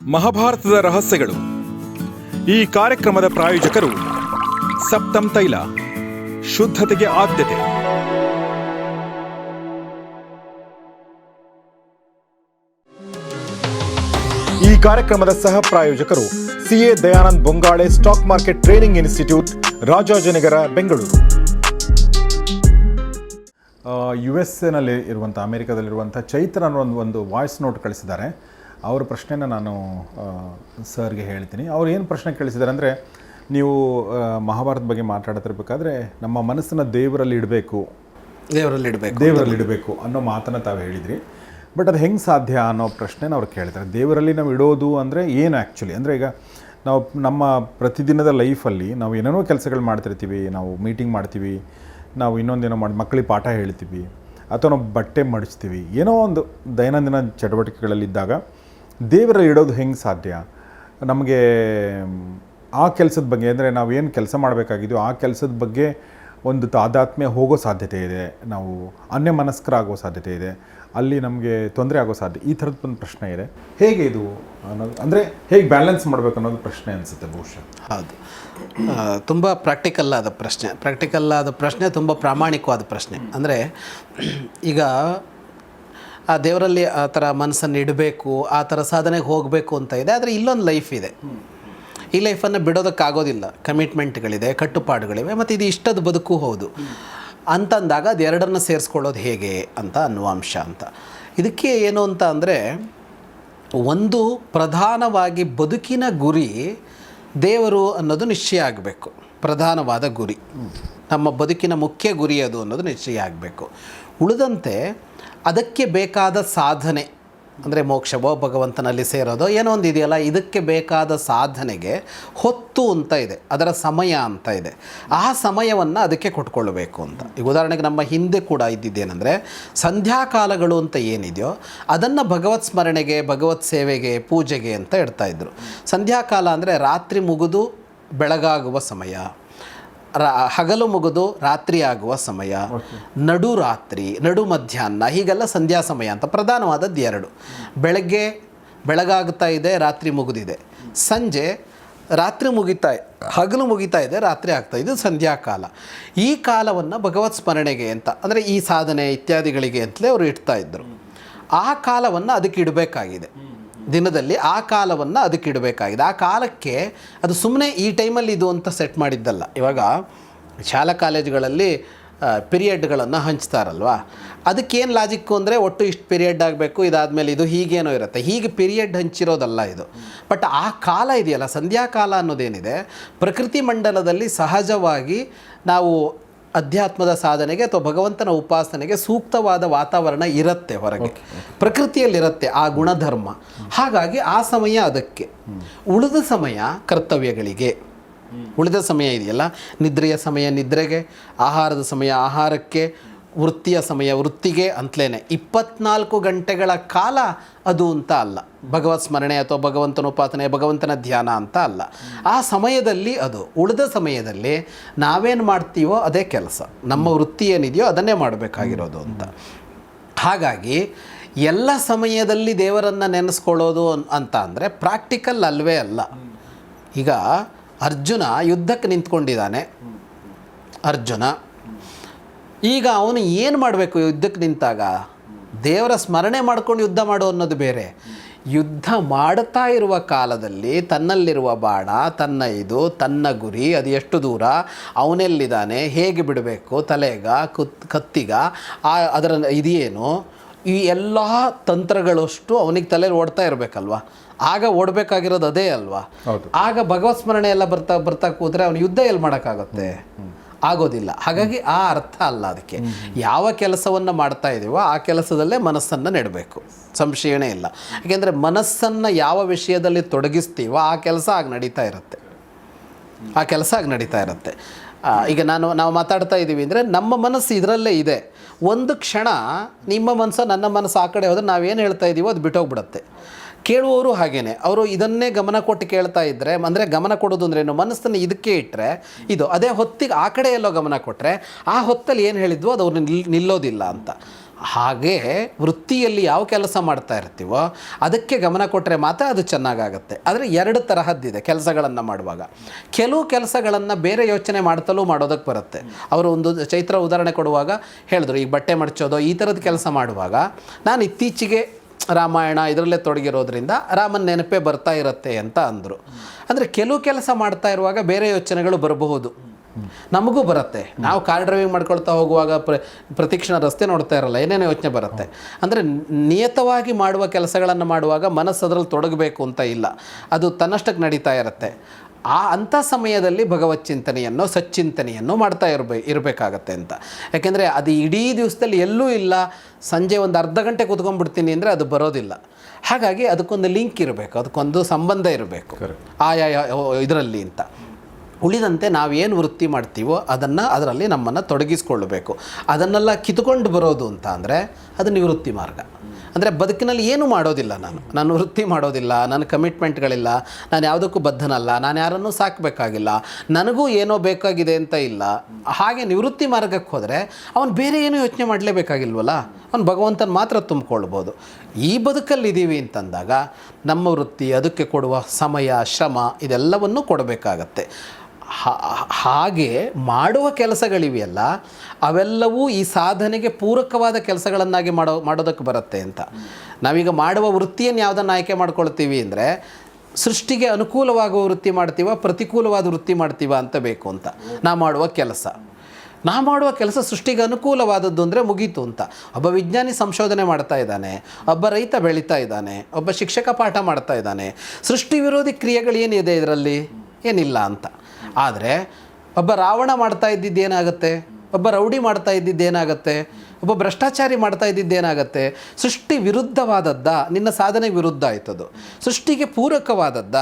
ಮಹಾಭಾರತದ ರಹಸ್ಯಗಳು. ಈ ಕಾರ್ಯಕ್ರಮದ ಪ್ರಾಯೋಜಕರು ಸಪ್ತಂ ತೈಲ, ಶುದ್ಧತೆಗೆ ಆದ್ಯತೆ. ಈ ಕಾರ್ಯಕ್ರಮದ ಸಹ ಪ್ರಾಯೋಜಕರು CA Dayanand Bongale stock market training institute, Rajajinagar, Bengaluru. U S ಎನಲ್ಲಿ ಇರುವಂಥ, ಅಮೆರಿಕದಲ್ಲಿರುವಂಥ ಚೈತ್ರ ಅನ್ನೋ ಒಂದು ಒಂದು ವಾಯ್ಸ್ ನೋಟ್ ಕಳಿಸಿದ್ದಾರೆ. ಅವ್ರ ಪ್ರಶ್ನೆನ ನಾನು ಸರ್ಗೆ ಹೇಳ್ತೀನಿ. ಅವ್ರು ಏನು ಪ್ರಶ್ನೆ ಕೇಳಿಸಿದಾರೆ ಅಂದರೆ ನೀವು ಮಹಾಭಾರತ ಬಗ್ಗೆ ಮಾತಾಡ್ತಿರ್ಬೇಕಾದ್ರೆ ನಮ್ಮ ಮನಸ್ಸನ್ನು ದೇವರಲ್ಲಿ ಇಡಬೇಕು. ದೇವರಲ್ಲಿ ಇಡಬೇಕು. ದೇವರಲ್ಲಿ ಇಡಬೇಕು ಅನ್ನೋ ಮಾತನ್ನು ತಾವು ಹೇಳಿದ್ರಿ. ಬಟ್ ಅದು ಹೆಂಗೆ ಸಾಧ್ಯ ಅನ್ನೋ ಪ್ರಶ್ನೆನ ಅವ್ರು ಕೇಳ್ತಾರೆ. ದೇವರಲ್ಲಿ ನಾವು ಇಡೋದು ಅಂದರೆ ಏನು ಆ್ಯಕ್ಚುಲಿ ಅಂದರೆ ಈಗ ನಾವು ನಮ್ಮ ಪ್ರತಿದಿನದ ಲೈಫಲ್ಲಿ ನಾವು ಏನೇನೋ ಕೆಲಸಗಳು ಮಾಡ್ತಿರ್ತೀವಿ ನಾವು ಮೀಟಿಂಗ್ ಮಾಡ್ತೀವಿ ನಾವು ಇನ್ನೊಂದೇನೋ ಮಾಡಿ ಮಕ್ಕಳಿಗೆ ಪಾಠ ಹೇಳ್ತೀವಿ ಅಥವಾ ನಾವು ಬಟ್ಟೆ ಮಡಿಸ್ತೀವಿ ಏನೋ ಒಂದು ದೈನಂದಿನ ಚಟುವಟಿಕೆಗಳಲ್ಲಿದ್ದಾಗ ದೇವರಲ್ಲಿ ಇಡೋದು ಹೆಂಗೆ ಸಾಧ್ಯ? ನಮಗೆ ಆ ಕೆಲಸದ ಬಗ್ಗೆ, ಅಂದರೆ ನಾವು ಏನು ಕೆಲಸ ಮಾಡಬೇಕಾಗಿದೆಯೋ ಆ ಕೆಲಸದ ಬಗ್ಗೆ ಒಂದು ತಾದಾತ್ಮ್ಯ ಹೋಗೋ ಸಾಧ್ಯತೆ ಇದೆ. ನಾವು ಅನ್ಯ ಮನಸ್ಕರಾಗೋ ಸಾಧ್ಯತೆ ಇದೆ. ಅಲ್ಲಿ ನಮಗೆ ತೊಂದರೆ ಆಗೋ ಸಾಧ್ಯ, ಈ ಥರದ ಒಂದು ಪ್ರಶ್ನೆ ಇದೆ. ಹೇಗೆ ಇದು ಅನ್ನೋದು, ಅಂದರೆ ಹೇಗೆ ಬ್ಯಾಲೆನ್ಸ್ ಮಾಡಬೇಕು ಅನ್ನೋದು ಪ್ರಶ್ನೆ ಅನಿಸುತ್ತೆ ಬಹುಶಃ. ಹೌದು. ತುಂಬ ಪ್ರಾಕ್ಟಿಕಲ್ ಆದ ಪ್ರಶ್ನೆ. ಪ್ರಾಕ್ಟಿಕಲ್ ಆದ ಪ್ರಶ್ನೆ ತುಂಬ ಪ್ರಾಮಾಣಿಕವಾದ ಪ್ರಶ್ನೆ. ಅಂದರೆ ಈಗ ಆ ದೇವರಲ್ಲಿ ಆ ಥರ ಮನಸ್ಸನ್ನು ಇಡಬೇಕು, ಆ ಥರ ಸಾಧನೆಗೆ ಹೋಗಬೇಕು ಅಂತ ಇದೆ. ಆದರೆ ಇಲ್ಲೊಂದು ಲೈಫ್ ಇದೆ. ಈ ಲೈಫನ್ನು ಬಿಡೋದಕ್ಕಾಗೋದಿಲ್ಲ. ಕಮಿಟ್ಮೆಂಟ್ಗಳಿದೆ ಕಟ್ಟುಪಾಡುಗಳಿವೆ, ಮತ್ತು ಇದು ಇಷ್ಟದ ಬದುಕು ಹೌದು. ಅಂತಂದಾಗ ಅದು ಎರಡನ್ನು ಸೇರಿಸ್ಕೊಳ್ಳೋದು ಹೇಗೆ ಅಂತ ಅನ್ನುವ ಅಂಶ ಅಂತ. ಇದಕ್ಕೆ ಏನು ಅಂತ ಅಂದರೆ, ಒಂದು ಪ್ರಧಾನವಾಗಿ ಬದುಕಿನ ಗುರಿ ದೇವರು ಅನ್ನೋದು ನಿಶ್ಚಯ ಆಗಬೇಕು. ಪ್ರಧಾನವಾದ ಗುರಿ. ನಮ್ಮ ಬದುಕಿನ ಮುಖ್ಯ ಗುರಿ ಅದು ಅನ್ನೋದು ನಿಶ್ಚಯ ಆಗಬೇಕು. ಉಳಿದಂತೆ ಅದಕ್ಕೆ ಬೇಕಾದ ಸಾಧನೆ, ಅಂದರೆ ಮೋಕ್ಷವೋ ಭಗವಂತನಲ್ಲಿ ಸೇರೋದೋ ಏನೋ ಒಂದು ಇದೆಯಲ್ಲ, ಇದಕ್ಕೆ ಬೇಕಾದ ಸಾಧನೆಗೆ ಹೊತ್ತು ಅಂತ ಇದೆ, ಅದರ ಸಮಯ ಅಂತ ಇದೆ. ಆ ಸಮಯವನ್ನು ಅದಕ್ಕೆ ಕೊಟ್ಕೊಳ್ಬೇಕು ಅಂತ. ಈಗ ಉದಾಹರಣೆಗೆ ನಮ್ಮ ಹಿಂದೆ ಕೂಡ ಇದ್ದಿದ್ದೇನೆಂದರೆ, ಸಂಧ್ಯಾಕಾಲಗಳು ಅಂತ ಏನಿದೆಯೋ ಅದನ್ನು ಭಗವತ್ ಸ್ಮರಣೆಗೆ, ಭಗವತ್ ಸೇವೆಗೆ, ಪೂಜೆಗೆ ಅಂತ ಇಡ್ತಾಯಿದ್ರು ಸಂಧ್ಯಾಕಾಲ ಅಂದರೆ ರಾತ್ರಿ ಮುಗಿದು ಬೆಳಗಾಗುವ ಸಮಯ. ಹಗಲು ಮುಗಿದು ರಾತ್ರಿ ಆಗುವ ಸಮಯ ನಡು ರಾತ್ರಿ ನಡು ಮಧ್ಯಾಹ್ನ ಹೀಗೆಲ್ಲ ಸಂಧ್ಯಾ ಸಮಯ ಅಂತ ಪ್ರಧಾನವಾದದ್ದು ಎರಡು. ಬೆಳಗ್ಗೆ ಬೆಳಗಾಗ್ತಾ ಇದೆ ರಾತ್ರಿ ಮುಗಿದಿದೆ. ಸಂಜೆ ರಾತ್ರಿ ಮುಗಿತಾ ಹಗಲು ಮುಗಿತಾ ಇದೆ ರಾತ್ರಿ ಆಗ್ತಾ ಇದೆ ಸಂಧ್ಯಾಕಾಲ ಈ ಕಾಲವನ್ನು ಭಗವತ್ ಸ್ಮರಣೆಗೆ ಅಂತ ಅಂದರೆ ಈ ಸಾಧನೆ ಇತ್ಯಾದಿಗಳಿಗೆ ಅಂತಲೇ ಅವರು ಇಡ್ತಾ ಇದ್ದರು ಆ ಕಾಲವನ್ನು ಅದಕ್ಕೆ ಇಡಬೇಕಾಗಿದೆ. ದಿನದಲ್ಲಿ ಆ ಕಾಲವನ್ನು ಅದಕ್ಕೆ ಇಡಬೇಕಾಗಿದೆ ಆ ಕಾಲಕ್ಕೆ ಅದು ಸುಮ್ಮನೆ ಈ ಟೈಮಲ್ಲಿ ಇದು ಅಂತ ಸೆಟ್ ಮಾಡಿದ್ದಲ್ಲ. ಇವಾಗ ಶಾಲಾ ಕಾಲೇಜುಗಳಲ್ಲಿ ಪಿರಿಯಡ್ಗಳನ್ನು ಹಂಚ್ತಾರಲ್ವಾ? ಅದಕ್ಕೇನು ಲಾಜಿಕ್ಕು ಅಂದರೆ ಒಟ್ಟು ಇಷ್ಟು ಪಿರಿಯಡ್ ಆಗಬೇಕು, ಇದಾದಮೇಲೆ ಇದು ಹೀಗೇನೋ ಇರುತ್ತೆ. ಹೀಗೆ ಪಿರಿಯಡ್ ಹಂಚಿರೋದಲ್ಲ ಇದು. ಬಟ್ ಆ ಕಾಲ ಇದೆಯಲ್ಲ, ಸಂಧ್ಯಾಕಾಲ ಅನ್ನೋದೇನಿದೆ, ಪ್ರಕೃತಿ ಮಂಡಲದಲ್ಲಿ ಸಹಜವಾಗಿ ನಾವು ಅಧ್ಯಾತ್ಮದ ಸಾಧನೆಗೆ ಅಥವಾ ಭಗವಂತನ ಉಪಾಸನೆಗೆ ಸೂಕ್ತವಾದ ವಾತಾವರಣ ಇರುತ್ತೆ ಹೊರಗೆ. ಪ್ರಕೃತಿಯಲ್ಲಿರುತ್ತೆ ಆ ಗುಣಧರ್ಮ. ಹಾಗಾಗಿ ಆ ಸಮಯ ಅದಕ್ಕೆ. ಉಳಿದ ಸಮಯ ಕರ್ತವ್ಯಗಳಿಗೆ. ಉಳಿದ ಸಮಯ ಇದೆಯಲ್ಲ? ನಿದ್ರೆಯ ಸಮಯ ನಿದ್ರೆಗೆ ಆಹಾರದ ಸಮಯ ಆಹಾರಕ್ಕೆ ವೃತ್ತಿಯ ಸಮಯ, ವೃತ್ತಿಗೆ ಅಂತಲೇ ಇಪ್ಪತ್ನಾಲ್ಕು ಗಂಟೆಗಳ ಕಾಲ ಅದು ಅಂತ ಅಲ್ಲ. ಭಗವತ್ ಸ್ಮರಣೆ ಅಥವಾ ಭಗವಂತನ ಉಪಾಸನೆ ಭಗವಂತನ ಧ್ಯಾನ ಅಂತ ಅಲ್ಲ. ಆ ಸಮಯದಲ್ಲಿ ಅದು, ಉಳಿದ ಸಮಯದಲ್ಲಿ ನಾವೇನು ಮಾಡ್ತೀವೋ ಅದೇ ಕೆಲಸ. ನಮ್ಮ ವೃತ್ತಿ ಏನಿದೆಯೋ ಅದನ್ನೇ ಮಾಡಬೇಕಾಗಿರೋದು ಅಂತ. ಹಾಗಾಗಿ ಎಲ್ಲ ಸಮಯದಲ್ಲಿ ದೇವರನ್ನು ನೆನೆಸ್ಕೊಳ್ಳೋದು ಅಂತ ಅಂದರೆ ಪ್ರಾಕ್ಟಿಕಲ್ ಅಲ್ವೇ ಅಲ್ಲ. ಈಗ ಅರ್ಜುನ ಯುದ್ಧಕ್ಕೆ ನಿಂತ್ಕೊಂಡಿದ್ದಾನೆ. ಅರ್ಜುನ ಈಗ ಅವನು ಏನು ಮಾಡಬೇಕು ಯುದ್ಧಕ್ಕೆ ನಿಂತಾಗ? ದೇವರ ಸ್ಮರಣೆ ಮಾಡ್ಕೊಂಡು ಯುದ್ಧ ಮಾಡು ಅನ್ನೋದು ಬೇರೆ. ಯುದ್ಧ ಮಾಡ್ತಾ ಇರುವ ಕಾಲದಲ್ಲಿ ತನ್ನಲ್ಲಿರುವ ಬಾಣ ತನ್ನ ಇದು ತನ್ನ ಗುರಿ ಅದು ಎಷ್ಟು ದೂರ ಅವನೆಲ್ಲಿದ್ದಾನೆ ಹೇಗೆ ಬಿಡಬೇಕು ತಲೆಗ ಕುತ್ ಕತ್ತಿಗ ಆ ಅದರ ಇದೇನು? ಈ ಎಲ್ಲ ತಂತ್ರಗಳಷ್ಟು ಅವನಿಗೆ ತಲೆಯಲ್ಲಿ ಓಡ್ತಾ ಇರಬೇಕಲ್ವ? ಆಗ ಓಡಬೇಕಾಗಿರೋದು ಅದೇ ಅಲ್ವಾ? ಆಗ ಭಗವತ್ ಸ್ಮರಣೆ ಎಲ್ಲ ಬರ್ತಾ ಬರ್ತಾ ಕೂತ್ರೆ ಅವನು ಯುದ್ಧ ಎಲ್ಲಿ ಮಾಡೋಕ್ಕಾಗುತ್ತೆ? ಆಗೋದಿಲ್ಲ. ಹಾಗಾಗಿ ಆ ಅರ್ಥ ಅಲ್ಲ ಅದಕ್ಕೆ. ಯಾವ ಕೆಲಸವನ್ನು ಮಾಡ್ತಾ ಇದ್ದೀವೋ ಆ ಕೆಲಸದಲ್ಲೇ ಮನಸ್ಸನ್ನು ನೆಡಬೇಕು. ಸಂಶಯನೇ ಇಲ್ಲ. ಯಾಕೆಂದರೆ ಮನಸ್ಸನ್ನು ಯಾವ ವಿಷಯದಲ್ಲಿ ತೊಡಗಿಸ್ತೀವೋ ಆ ಕೆಲಸ ಆಗ ನಡೀತಾ ಇರುತ್ತೆ. ಆ ಕೆಲಸ ಆಗಿ ನಡೀತಾ ಇರುತ್ತೆ. ಈಗ ನಾನು, ನಾವು ಮಾತಾಡ್ತಾ ಇದ್ದೀವಿ ಅಂದರೆ ನಮ್ಮ ಮನಸ್ಸು ಇದರಲ್ಲೇ ಇದೆ. ಒಂದು ಕ್ಷಣ ನಿಮ್ಮ ಮನಸ್ಸು ನನ್ನ ಮನಸ್ಸು ಆ ಕಡೆ ಹೋದರೆ ನಾವೇನು ಹೇಳ್ತಾ ಇದ್ದೀವೋ ಅದು ಬಿಟ್ಟೋಗ್ಬಿಡುತ್ತೆ. ಕೇಳುವವರು ಹಾಗೇನೆ. ಅವರು ಇದನ್ನೇ ಗಮನ ಕೊಟ್ಟು ಕೇಳ್ತಾ ಇದ್ದರೆ ಅಂದರೆ ಗಮನ ಕೊಡೋದು ಅಂದ್ರೇನು ಮನಸ್ಸನ್ನು ಇದಕ್ಕೆ ಇಟ್ಟರೆ ಇದು ಅದೇ ಹೊತ್ತಿಗೆ ಆ ಕಡೆ ಎಲ್ಲೋ ಗಮನ ಕೊಟ್ಟರೆ ಆ ಹೊತ್ತಲ್ಲಿ ಏನು ಹೇಳಿದ್ವೋ ಅದು ಅವ್ರನ್ನ ನಿಲ್, ನಿಲ್ಲೋದಿಲ್ಲ ಅಂತ. ಹಾಗೆ ವೃತ್ತಿಯಲ್ಲಿ ಯಾವ ಕೆಲಸ ಮಾಡ್ತಾ ಇರ್ತೀವೋ, ಅದಕ್ಕೆ ಗಮನ ಕೊಟ್ಟರೆ ಮಾತ್ರ ಅದು ಚೆನ್ನಾಗಾಗತ್ತೆ. ಆದರೆ ಎರಡು ತರಹದ್ದಿದೆ ಕೆಲಸಗಳನ್ನು ಮಾಡುವಾಗ. ಕೆಲವು ಕೆಲಸಗಳನ್ನು ಬೇರೆ ಯೋಚನೆ ಮಾಡ್ತಲೂ ಮಾಡೋದಕ್ಕೆ ಬರುತ್ತೆ. ಅವರು ಒಂದು ಚೈತ್ರ ಉದಾಹರಣೆ ಕೊಡುವಾಗ ಹೇಳಿದ್ರು ಈ ಬಟ್ಟೆ ಮಡಚೋದು, ಈ ಥರದ ಕೆಲಸ ಮಾಡುವಾಗ, ನಾನು ಇತ್ತೀಚೆಗೆ ರಾಮಾಯಣ ಇದರಲ್ಲೇ ತೊಡಗಿರೋದ್ರಿಂದ ರಾಮನ ನೆನಪೇ ಬರ್ತಾ ಇರುತ್ತೆ ಅಂತ ಅಂದರು. ಅಂದರೆ ಕೆಲವು ಕೆಲಸ ಮಾಡ್ತಾ ಇರುವಾಗ ಬೇರೆ ಯೋಚನೆಗಳು ಬರಬಹುದು. ನಮಗೂ ಬರುತ್ತೆ. ನಾವು ಕಾರ್ ಡ್ರೈವಿಂಗ್ ಮಾಡ್ಕೊಳ್ತಾ ಹೋಗುವಾಗ ಪ್ರ, ಪ್ರತಿಕ್ಷಣ ರಸ್ತೆ ನೋಡ್ತಾ ಇರಲ್ಲ, ಏನೇನೋ ಯೋಚನೆ ಬರುತ್ತೆ. ಅಂದರೆ ನಿಯತವಾಗಿ ಮಾಡುವ ಕೆಲಸಗಳನ್ನು ಮಾಡುವಾಗ ಮನಸ್ಸು ಅದರಲ್ಲಿ ತೊಡಗಬೇಕು ಅಂತ ಇಲ್ಲ. ಅದು ತನ್ನಷ್ಟಕ್ಕೆ ನಡೀತಾ ಇರುತ್ತೆ. ಆ ಅಂಥ ಸಮಯದಲ್ಲಿ ಭಗವತ್ ಚಿಂತನೆಯನ್ನು ಸಚ್ಚಿಂತನೆಯನ್ನು ಮಾಡ್ತಾ ಇರಬೇ ಇರಬೇಕಾಗತ್ತೆ ಅಂತ. ಯಾಕೆಂದರೆ ಅದು ಇಡೀ ದಿವಸದಲ್ಲಿ ಎಲ್ಲೂ ಇಲ್ಲ. ಸಂಜೆ ಒಂದು ಅರ್ಧ ಗಂಟೆ ಕೂತ್ಕೊಂಡ್ಬಿಡ್ತೀನಿ ಅಂದರೆ ಅದು ಬರೋದಿಲ್ಲ. ಹಾಗಾಗಿ ಅದಕ್ಕೊಂದು ಲಿಂಕ್ ಇರಬೇಕು ಅದಕ್ಕೊಂದು ಸಂಬಂಧ ಇರಬೇಕು. ಆಯಾ ಇದರಲ್ಲಿ ಅಂತ. ಉಳಿದಂತೆ ನಾವೇನು ವೃತ್ತಿ ಮಾಡ್ತೀವೋ ಅದನ್ನು ಅದರಲ್ಲಿ ನಮ್ಮನ್ನು ತೊಡಗಿಸ್ಕೊಳ್ಬೇಕು ಅದನ್ನೆಲ್ಲ ಕಿತ್ಕೊಂಡು ಬರೋದು ಅಂತ ಅಂದರೆ ಅದು ನಿವೃತ್ತಿ ಮಾರ್ಗ. ಅಂದರೆ ಬದುಕಿನಲ್ಲಿ ಏನು ಮಾಡೋದಿಲ್ಲ ನಾನು. ನಾನು ವೃತ್ತಿ ಮಾಡೋದಿಲ್ಲ ನನ್ನ ಕಮಿಟ್ಮೆಂಟ್ಗಳಿಲ್ಲ, ನಾನು ಯಾವುದಕ್ಕೂ ಬದ್ಧನಲ್ಲ, ನಾನು ಯಾರನ್ನೂ ಸಾಕಬೇಕಾಗಿಲ್ಲ, ನನಗೂ ಏನೋ ಬೇಕಾಗಿದೆ ಅಂತ ಇಲ್ಲ. ಹಾಗೆ ನಿವೃತ್ತಿ ಮಾರ್ಗಕ್ಕೆ ಹೋದರೆ ಅವನು ಬೇರೆ ಏನೂ ಯೋಚನೆ ಮಾಡಲೇಬೇಕಾಗಿಲ್ವಲ್ಲ? ಅವನು ಭಗವಂತನ ಮಾತ್ರ ತುಂಬಿಕೊಳ್ಬೋದು. ಈ ಬದುಕಲ್ಲಿದ್ದೀವಿ ಅಂತಂದಾಗ ನಮ್ಮ ವೃತ್ತಿ ಅದಕ್ಕೆ ಕೊಡುವ ಸಮಯ, ಶ್ರಮ ಇದೆಲ್ಲವನ್ನೂ ಕೊಡಬೇಕಾಗತ್ತೆ. ಹಾಗೆ ಮಾಡುವ ಕೆಲಸಗಳಿವೆಯಲ್ಲ, ಅವೆಲ್ಲವೂ ಈ ಸಾಧನೆಗೆ ಪೂರಕವಾದ ಕೆಲಸಗಳನ್ನಾಗಿ ಮಾಡೋ, ಮಾಡೋದಕ್ಕೆ ಬರುತ್ತೆ ಅಂತ. ನಾವೀಗ ಮಾಡುವ ವೃತ್ತಿಯನ್ನು ಯಾವುದನ್ನು ಆಯ್ಕೆ ಮಾಡ್ಕೊಳ್ತೀವಿ ಅಂದರೆ, ಸೃಷ್ಟಿಗೆ ಅನುಕೂಲವಾಗುವ ವೃತ್ತಿ ಮಾಡ್ತೀವ, ಪ್ರತಿಕೂಲವಾದ ವೃತ್ತಿ ಮಾಡ್ತೀವ ಅಂತ ಬೇಕು ಅಂತ. ನಾ ಮಾಡುವ ಕೆಲಸ. ನಾ ಮಾಡುವ ಕೆಲಸ ಸೃಷ್ಟಿಗೆ ಅನುಕೂಲವಾದದ್ದು ಅಂದರೆ ಮುಗೀತು ಅಂತ. ಒಬ್ಬ ವಿಜ್ಞಾನಿ ಸಂಶೋಧನೆ ಮಾಡ್ತಾ ಇದ್ದಾನೆ, ಒಬ್ಬ ರೈತ ಬೆಳೀತಾ ಇದ್ದಾನೆ, ಒಬ್ಬ ಶಿಕ್ಷಕ ಪಾಠ ಮಾಡ್ತಾ ಇದ್ದಾನೆ. ಸೃಷ್ಟಿ ವಿರೋಧಿ ಕ್ರಿಯೆಗಳೇನಿದೆ ಇದರಲ್ಲಿ? ಏನಿಲ್ಲ ಅಂತ. ಆದರೆ ಒಬ್ಬ ರಾವಣ ಮಾಡ್ತಾ ಇದ್ದಿದ್ದೇನಾಗುತ್ತೆ ಒಬ್ಬ ರೌಡಿ ಮಾಡ್ತಾ ಇದ್ದಿದ್ದೇನಾಗುತ್ತೆ ಒಬ್ಬ ಭ್ರಷ್ಟಾಚಾರಿ ಮಾಡ್ತಾ ಇದ್ದಿದ್ದೇನಾಗುತ್ತೆ ಸೃಷ್ಟಿ ವಿರುದ್ಧವಾದದ್ದ, ನಿನ್ನ ಸಾಧನೆ ವಿರುದ್ಧ ಆಯ್ತದು. ಸೃಷ್ಟಿಗೆ ಪೂರಕವಾದದ್ದ.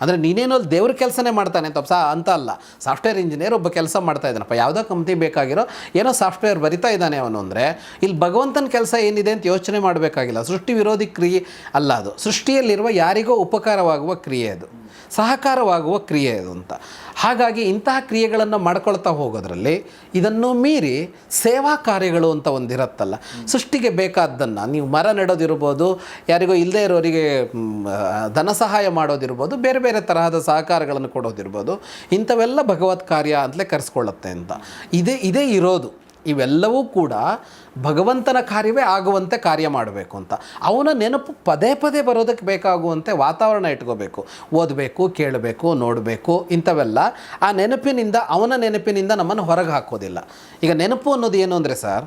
ಅಂದರೆ ನೀನೇನೋ ಅಲ್ಲಿ ದೇವ್ರ ಕೆಲಸನೇ ಮಾಡ್ತಾನೆ ಅಂತ, ಸಾ ಅಂತ ಅಲ್ಲ. ಸಾಫ್ಟ್ವೇರ್ ಇಂಜಿನಿಯರ್ ಒಬ್ಬ ಕೆಲಸ ಮಾಡ್ತಾ ಇದ್ದಾನಪ್ಪ. ಯಾವುದೋ ಕಂಪ್ನಿ ಬೇಕಾಗಿರೋ, ಏನೋ ಸಾಫ್ಟ್ವೇರ್ ಬರಿತಾ ಇದ್ದಾನೆ ಅವನು ಅಂದರೆ, ಇಲ್ಲಿ ಭಗವಂತನ ಕೆಲಸ ಏನಿದೆ ಅಂತ ಯೋಚನೆ ಮಾಡಬೇಕಾಗಿಲ್ಲ. ಸೃಷ್ಟಿ ವಿರೋಧಿ ಕ್ರಿಯೆ ಅಲ್ಲ ಅದು. ಸೃಷ್ಟಿಯಲ್ಲಿರುವ ಯಾರಿಗೋ ಉಪಕಾರವಾಗುವ ಕ್ರಿಯೆ ಅದು. ಸಹಕಾರವಾಗುವ ಕ್ರಿಯೆ ಅದು ಅಂತ. ಹಾಗಾಗಿ ಇಂತಹ ಕ್ರಿಯೆಗಳನ್ನು ಮಾಡ್ಕೊಳ್ತಾ ಹೋಗೋದ್ರಲ್ಲಿ ಇದನ್ನು ಮೀರಿ ಸೇವಾ ಕಾರ್ಯಗಳು ಅಂತ ಒಂದಿರತ್ತಲ್ಲ ಸೃಷ್ಟಿಗೆ ಬೇಕಾದ್ದನ್ನು, ನೀವು ಮರ ನೆಡೋದಿರ್ಬೋದು, ಯಾರಿಗೋ ಇಲ್ಲದೇ ಇರೋರಿಗೆ ಧನ ಸಹಾಯ ಮಾಡೋದಿರ್ಬೋದು, ಬೇರೆ ಬೇರೆ ತರಹದ ಸಹಕಾರಗಳನ್ನು ಕೊಡೋದಿರ್ಬೋದು, ಇಂಥವೆಲ್ಲ ಭಗವತ್ ಕಾರ್ಯ ಅಂತಲೇ ಕರೆಸ್ಕೊಳ್ಳುತ್ತೆ ಅಂತ. ಇದೇ ಇದೇ ಇರೋದು. ಇವೆಲ್ಲವೂ ಕೂಡ ಭಗವಂತನ ಕಾರ್ಯವೇ ಆಗುವಂತೆ ಕಾರ್ಯ ಮಾಡಬೇಕು ಅಂತ. ಅವನ ನೆನಪು ಪದೇ ಪದೇ ಬರೋದಕ್ಕೆ ಬೇಕಾಗುವಂತೆ ವಾತಾವರಣ ಇಟ್ಕೋಬೇಕು. ಓದಬೇಕು, ಕೇಳಬೇಕು, ನೋಡಬೇಕು ಇಂಥವೆಲ್ಲ ಆ ನೆನಪಿನಿಂದ, ಅವನ ನೆನಪಿನಿಂದ ನಮ್ಮನ್ನು ಹೊರಗೆ ಹಾಕೋದಿಲ್ಲ. ಈಗ ನೆನಪು ಅನ್ನೋದು ಏನು ಅಂದರೆ ಸರ್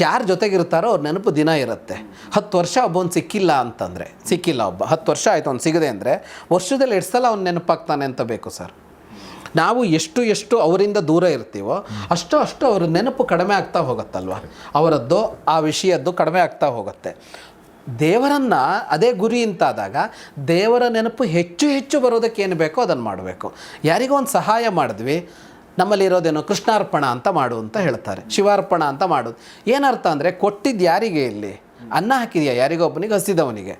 ಯಾರ ಜೊತೆಗಿರ್ತಾರೋ ಅವ್ರ ನೆನಪು ದಿನ ಇರುತ್ತೆ. ಹತ್ತು ವರ್ಷ ಒಬ್ಬನು ಸಿಕ್ಕಿಲ್ಲ ಅಂತಂದರೆ, ಸಿಕ್ಕಿಲ್ಲ ಒಬ್ಬ, ಹತ್ತು ವರ್ಷ ಆಯಿತು ಅವ್ನು ಸಿಗದೆ ಅಂದರೆ ವರ್ಷದಲ್ಲಿ ಎಷ್ಟು ಸಲ ಅವ್ನು ನೆನಪಾಗ್ತಾನೆ ಅಂತ ಬೇಕು ಸರ್? ನಾವು ಎಷ್ಟು ಎಷ್ಟು ಅವರಿಂದ ದೂರ ಇರ್ತೀವೋ ಅಷ್ಟು ಅಷ್ಟು ಅವ್ರ ನೆನಪು ಕಡಿಮೆ ಆಗ್ತಾ ಹೋಗುತ್ತಲ್ವ? ಅವರದ್ದು, ಆ ವಿಷಯದ್ದು ಕಡಿಮೆ ಆಗ್ತಾ ಹೋಗುತ್ತೆ. ದೇವರನ್ನು ಅದೇ ಗುರಿ ಅಂತಾದಾಗ ದೇವರ ನೆನಪು ಹೆಚ್ಚು ಹೆಚ್ಚು ಬರೋದಕ್ಕೆ ಏನು ಬೇಕೋ ಅದನ್ನು ಮಾಡಬೇಕು. ಯಾರಿಗೋ ಒಂದು ಸಹಾಯ ಮಾಡಿದ್ವಿ, ನಮ್ಮಲ್ಲಿರೋದೇನೋ ಕೃಷ್ಣಾರ್ಪಣ ಅಂತ ಮಾಡು ಅಂತ ಹೇಳ್ತಾರೆ. ಶಿವಾರ್ಪಣ ಅಂತ ಮಾಡೋದು ಏನರ್ಥ ಅಂದರೆ ಕೊಟ್ಟಿದ್ದು ಯಾರಿಗೆ ಇಲ್ಲಿ? ಅನ್ನ ಹಾಕಿದೆಯಾ? ಯಾರಿಗೋ ಒಬ್ಬನಿಗೆ ಹಸಿದವನಿಗೆ.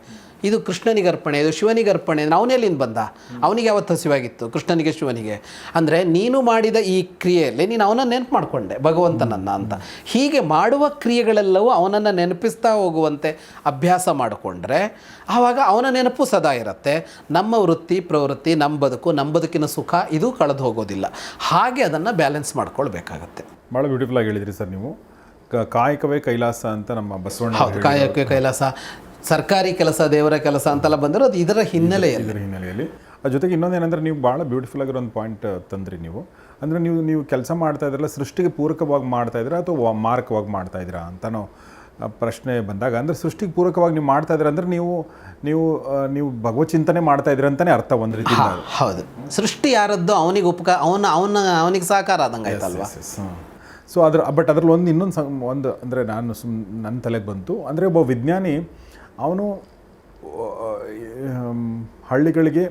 ಇದು ಕೃಷ್ಣನಿಗೆ ಅರ್ಪಣೆ ಇದು ಶಿವನಿಗೆ ಅರ್ಪಣೆ ಅವನೆಲ್ಲಿಂದ ಬಂದ? ಅವನಿಗೆ ಯಾವತ್ತು ಹಸಿವಾಗಿತ್ತು ಕೃಷ್ಣನಿಗೆ ಶಿವನಿಗೆ. ಅಂದರೆ ನೀನು ಮಾಡಿದ ಈ ಕ್ರಿಯೆಯಲ್ಲಿ ನೀನು ಅವನನ್ನು ನೆನಪು ಮಾಡಿಕೊಂಡೆ ಭಗವಂತನನ್ನು ಅಂತ. ಹೀಗೆ ಮಾಡುವ ಕ್ರಿಯೆಗಳೆಲ್ಲವೂ ಅವನನ್ನು ನೆನಪಿಸ್ತಾ ಹೋಗುವಂತೆ ಅಭ್ಯಾಸ ಮಾಡಿಕೊಂಡ್ರೆ ಆವಾಗ ಅವನ ನೆನಪು ಸದಾ ಇರುತ್ತೆ. ನಮ್ಮ ವೃತ್ತಿ ಪ್ರವೃತ್ತಿ ನಮ್ಮ ಬದುಕು ನಮ್ಮ ಬದುಕಿನ ಸುಖ ಇದು ಕಳೆದು ಹೋಗೋದಿಲ್ಲ. ಹಾಗೆ ಅದನ್ನು ಬ್ಯಾಲೆನ್ಸ್ ಮಾಡ್ಕೊಳ್ಬೇಕಾಗತ್ತೆ. ಭಾಳ ಬ್ಯೂಟಿಫುಲ್ ಆಗಿ ಹೇಳಿದ್ರಿ ಸರ್ ನೀವು. ಕಾಯಕವೇ ಕೈಲಾಸ ಅಂತ ನಮ್ಮ ಬಸವಣ್ಣ ಹೌದು ಕಾಯಕವೇ ಕೈಲಾಸ. ಸರ್ಕಾರಿ ಕೆಲಸ ದೇವರ ಕೆಲಸ ಅಂತೆಲ್ಲ ಬಂದಿರೋದು ಇದರ ಹಿನ್ನೆಲೆಯಲ್ಲಿ. ಇದರ ಹಿನ್ನೆಲೆಯಲ್ಲಿ. ಅದ್ರ ಜೊತೆಗೆ ಇನ್ನೊಂದೇನೆಂದರೆ ನೀವು ಭಾಳ ಬ್ಯೂಟಿಫುಲ್ ಆಗಿರೋ ಒಂದು ಪಾಯಿಂಟ್ ತಂದ್ರಿ ನೀವು. ಅಂದರೆ ನೀವು ನೀವು ಕೆಲಸ ಮಾಡ್ತಾ ಇದ್ರಲ್ಲ ಸೃಷ್ಟಿಗೆ ಪೂರಕವಾಗಿ ಮಾಡ್ತಾ ಇದ್ದೀರಾ ಅಥವಾ ಮಾರಕವಾಗಿ ಮಾಡ್ತಾ ಇದ್ದೀರಾ ಅಂತನೋ ಪ್ರಶ್ನೆ ಬಂದಾಗ. ಅಂದರೆ ಸೃಷ್ಟಿಗೆ ಪೂರಕವಾಗಿ ನೀವು ಮಾಡ್ತಾ ಇದ್ದೀರಾ ಅಂದರೆ ನೀವು ನೀವು ನೀವು ಭಗವತ್ ಚಿಂತನೆ ಮಾಡ್ತಾ ಇದ್ದೀರ ಅಂತಲೇ ಅರ್ಥ ಒಂದು ರೀತಿ ಹೌದು. ಸೃಷ್ಟಿ ಯಾರದ್ದು ಅವನಿಗೆ ಉಪಕಾರ ಅವನ ಅವನ ಅವನಿಗೆ ಸಹಕಾರ ಆದಂಗೆ ಆಯ್ತಲ್ವಾ? ಸೊ ಅದ್ರ ಬಟ್ ಅದ್ರಲ್ಲಿ ಒಂದು ಇನ್ನೊಂದು ಒಂದು ಅಂದರೆ ನಾನು ಸುಮ್ ನನ್ನ ತಲೆಗೆ ಬಂತು. ಅಂದರೆ ಒಬ್ಬ ವಿಜ್ಞಾನಿ ಅವನು ಹಳ್ಳಿಗಳಿಗೆ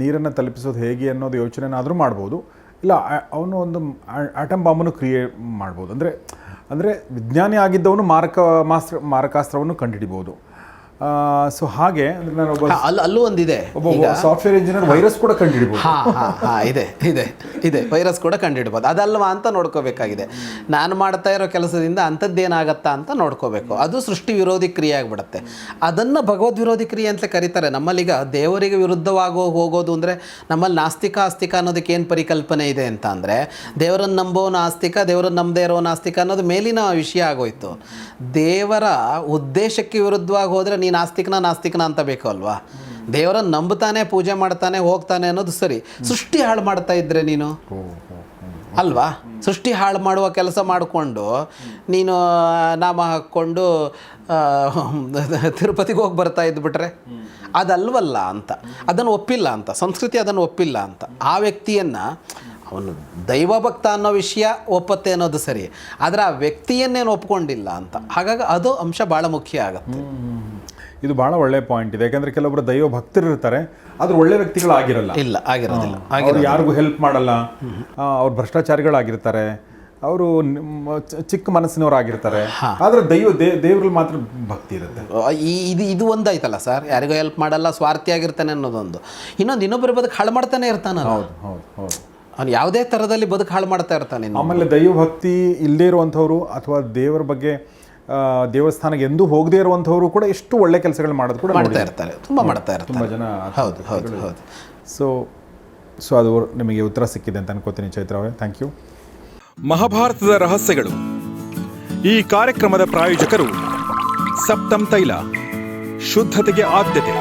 ನೀರನ್ನು ತಲುಪಿಸೋದು ಹೇಗೆ ಅನ್ನೋದು ಯೋಚನೆನಾದರೂ ಮಾಡ್ಬೋದು. ಇಲ್ಲ ಅವನು ಒಂದು ಆಟಮ್ ಬಾಂಬನ್ನು ಕ್ರಿಯೇಟ್ ಮಾಡ್ಬೋದು. ಅಂದರೆ ಅಂದರೆ ವಿಜ್ಞಾನಿ ಆಗಿದ್ದವನು ಮಾರಕ ಮಾಸ್ತ್ರ ಮಾರಕಾಸ್ತ್ರವನ್ನು ಕಂಡುಹಿಡಿಬೋದು ಸೊ ಹಾಗೆ ನಾನು ಒಬ್ಬ ಅಲ್ಲಿ ಅಲ್ಲೂ ಒಂದಿದೆ. ಒಬ್ಬ ಸಾಫ್ಟ್ವೇರ್ ಇಂಜಿನಿಯರ್ ವೈರಸ್ ಕೂಡ ಕಂಡುಹಿಡಬಹುದು ಹಾ ಹಾ ಹಾಂ ಇದೆ ಇದೆ ಇದೆ. ವೈರಸ್ ಕೂಡ ಕಂಡುಹಿಡ್ಬೋದು ಅದಲ್ವಾ ಅಂತ ನೋಡ್ಕೋಬೇಕಾಗಿದೆ. ನಾನು ಮಾಡ್ತಾ ಇರೋ ಕೆಲಸದಿಂದ ಅಂಥದ್ದೇನಾಗತ್ತಾ ಅಂತ ನೋಡ್ಕೋಬೇಕು. ಅದು ಸೃಷ್ಟಿ ವಿರೋಧಿ ಕ್ರಿಯೆ ಆಗಿಬಿಡುತ್ತೆ. ಅದನ್ನು ಭಗವದ್ ವಿರೋಧಿ ಕ್ರಿಯೆ ಅಂತ ಕರೀತಾರೆ. ನಮ್ಮಲ್ಲೀಗ ದೇವರಿಗೆ ವಿರುದ್ಧವಾಗೋ ಹೋಗೋದು ಅಂದರೆ ನಮ್ಮಲ್ಲಿ ನಾಸ್ತಿಕ ಆಸ್ತಿಕ ಅನ್ನೋದಕ್ಕೆ ಏನು ಪರಿಕಲ್ಪನೆ ಇದೆ ಅಂತ ಅಂದರೆ ದೇವರನ್ನು ನಂಬೋ ನಾಸ್ತಿಕ ದೇವರನ್ನು ನಂಬದೇ ಇರೋ ನಾಸ್ತಿಕ ಅನ್ನೋದು ಮೇಲಿನ ವಿಷಯ ಆಗೋಯ್ತು. ದೇವರ ಉದ್ದೇಶಕ್ಕೆ ವಿರುದ್ಧವಾಗಿ ಹೋದರೆ ನೀನು ನಾಸ್ತಿಕನ ನಾಸ್ತಿಕನ ಅಂತ ಬೇಕು ಅಲ್ವಾ? ದೇವರನ್ನು ನಂಬುತ್ತಾನೆ, ಪೂಜೆ ಮಾಡ್ತಾನೆ, ಹೋಗ್ತಾನೆ ಅನ್ನೋದು ಸರಿ. ಸೃಷ್ಟಿ ಹಾಳು ಮಾಡ್ತಾ ಇದ್ರೆ ನೀನು? ಅಲ್ವಾ? ಸೃಷ್ಟಿ ಹಾಳು ಮಾಡುವ ಕೆಲಸ ಮಾಡಿಕೊಂಡು ನೀನು ನಾಮ ಹಾಕ್ಕೊಂಡು ತಿರುಪತಿಗೆ ಹೋಗಿ ಬರ್ತಾ ಇದ್ಬಿಟ್ರೆ ಅದಲ್ವಲ್ಲ ಅಂತ. ಅದನ್ನು ಒಪ್ಪಿಲ್ಲ ಅಂತ. ಸಂಸ್ಕೃತಿ ಅದನ್ನು ಒಪ್ಪಿಲ್ಲ ಅಂತ. ಆ ವ್ಯಕ್ತಿಯನ್ನು ಅವನು ದೈವಭಕ್ತ ಅನ್ನೋ ವಿಷಯ ಒಪ್ಪತ್ತೆ ಅನ್ನೋದು ಸರಿ. ಆದರೆ ಆ ವ್ಯಕ್ತಿಯನ್ನೇನು ಒಪ್ಕೊಂಡಿಲ್ಲ ಅಂತ. ಹಾಗಾಗಿ ಅದು ಅಂಶ ಭಾಳ ಮುಖ್ಯ ಆಗುತ್ತೆ. ಇದು ಬಹಳ ಒಳ್ಳೆ ಪಾಯಿಂಟ್ ಇದೆ. ಯಾಕಂದ್ರೆ ಕೆಲವೊಬ್ಬರು ದೈವ ಭಕ್ತರು ಇರ್ತಾರೆ ಆದ್ರೆ ಒಳ್ಳೆ ವ್ಯಕ್ತಿಗಳಾಗಿರಲ್ಲ ಇಲ್ಲ ಆಗಿರೋದಿಲ್ಲ. ಅವ್ರು ಯಾರಿಗೂ ಹೆಲ್ಪ್ ಮಾಡಲ್ಲ. ಅವ್ರು ಭ್ರಷ್ಟಾಚಾರಿಗಳಾಗಿರ್ತಾರೆ. ಅವರು ಚಿಕ್ಕ ಮನಸ್ಸಿನವರಾಗಿರ್ತಾರೆ. ಆದ್ರೆ ದೈವ ದೇವರಲ್ಲಿ ಮಾತ್ರ ಭಕ್ತಿ ಇರುತ್ತೆ. ಇದು ಇದು ಒಂದಾಯ್ತಲ್ಲ ಸರ್? ಯಾರಿಗೂ ಹೆಲ್ಪ್ ಮಾಡಲ್ಲ ಸ್ವಾರ್ಥಿಯಾಗಿರ್ತಾನೆ ಅನ್ನೋದೊಂದು. ಇನ್ನೊಂದು ಇನ್ನೊಬ್ಬರ ಬದುಕು ಹಾಳು ಮಾಡ್ತಾನೆ ಇರ್ತಾನೆ ಹೌದು ಹೌದು ಹೌದು. ಅವ್ನು ಯಾವುದೇ ಥರದಲ್ಲಿ ಬದುಕು ಹಾಳು ಮಾಡ್ತಾ ಇರ್ತಾನೆ. ಆಮೇಲೆ ದೈವ ಭಕ್ತಿ ಇಲ್ಲದೇ ಇರುವಂಥವ್ರು ಅಥವಾ ದೇವರ ಬಗ್ಗೆ ದೇವಸ್ಥಾನಕ್ಕೆ ಎಂದೂ ಹೋಗದೇ ಇರುವಂಥವರು ಕೂಡ ಎಷ್ಟು ಒಳ್ಳೆ ಕೆಲಸಗಳು ಮಾಡೋದು ಕೂಡ ಮಾಡ್ತಾ ಇರ್ತಾರೆ ತುಂಬ ಮಾಡ್ತಾ ಇರ್ತಾರೆ. ತುಂಬ ಜನ ಹೌದು ಹೌದು ಹೌದು. ಸೊ ಸೊ ಅದು ನಿಮಗೆ ಉತ್ತರ ಸಿಕ್ಕಿದೆ ಅಂತ ಅನ್ಕೋತೀನಿ ಚೈತ್ರ ಅವರೇ. ಥ್ಯಾಂಕ್ ಯು ಮಹಾಭಾರತದ ರಹಸ್ಯಗಳು. ಈ ಕಾರ್ಯಕ್ರಮದ ಪ್ರಾಯೋಜಕರು ಸಪ್ತಂ ತೈಲ ಶುದ್ಧತೆಗೆ ಆದ್ಯತೆ.